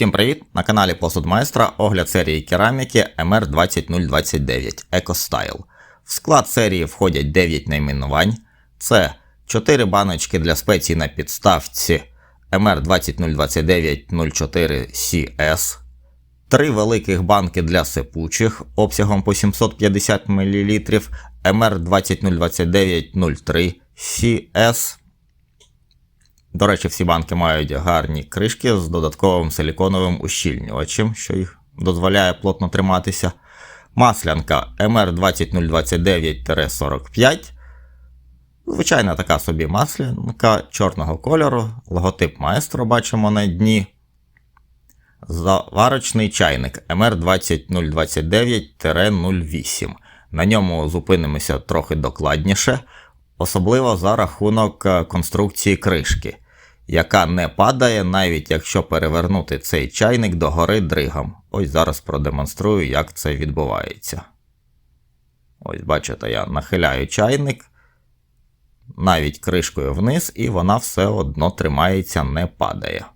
Всім привіт! На каналі Посуд Майстра огляд серії кераміки MR20029 EcoStyle. В склад серії входять 9 найменувань. Це 4 баночки для спецій на підставці MR2002904CS, 3 великих банки для сипучих обсягом по 750 мл MR2002903CS. До речі, всі банки мають гарні кришки з додатковим силіконовим ущільнювачем, що їх дозволяє плотно триматися. Маслянка MR20029-45. Звичайна така собі маслянка чорного кольору. Логотип маестро бачимо на дні. Заварочний чайник MR20029-08. На ньому зупинимося трохи докладніше особливо за рахунок е, конструкції кришки, яка не падає, навіть якщо перевернути цей чайник догори дригом. Ось зараз продемонструю, як це відбувається. Ось, бачите, я нахиляю чайник навіть кришкою вниз, і вона все одно тримається, не падає.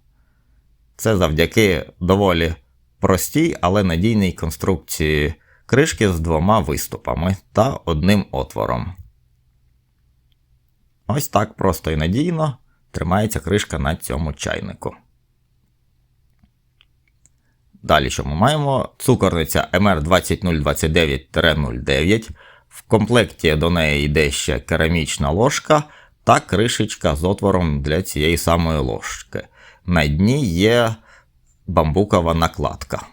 Це завдяки доволі простій, але надійній конструкції кришки з двома виступами та одним отвором. Ось так просто і надійно тримається кришка на цьому чайнику. Далі що ми маємо? Цукорниця MR20029-09. В комплекті до неї йде ще керамічна ложка та кришечка з отвором для цієї самої ложки. На дні є бамбукова накладка.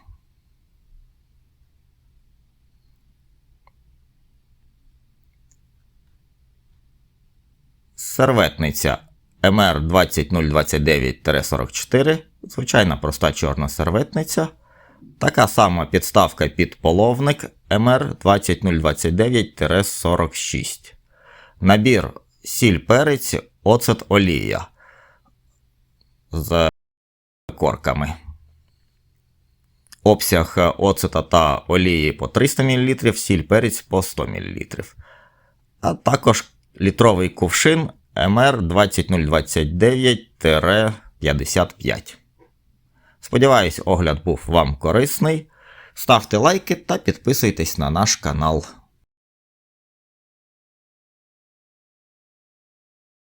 Серветниця MR20029-44. Звичайна проста чорна серветниця. Така сама підставка під половник MR20029-46. Набір сіль перець, оцет олія з корками. Обсяг оцета та олії по 300 мл, сіль перець по 100 мл. А також літровий кувшин MR20029-55. Сподіваюсь, огляд був вам корисний. Ставте лайки та підписуйтесь на наш канал.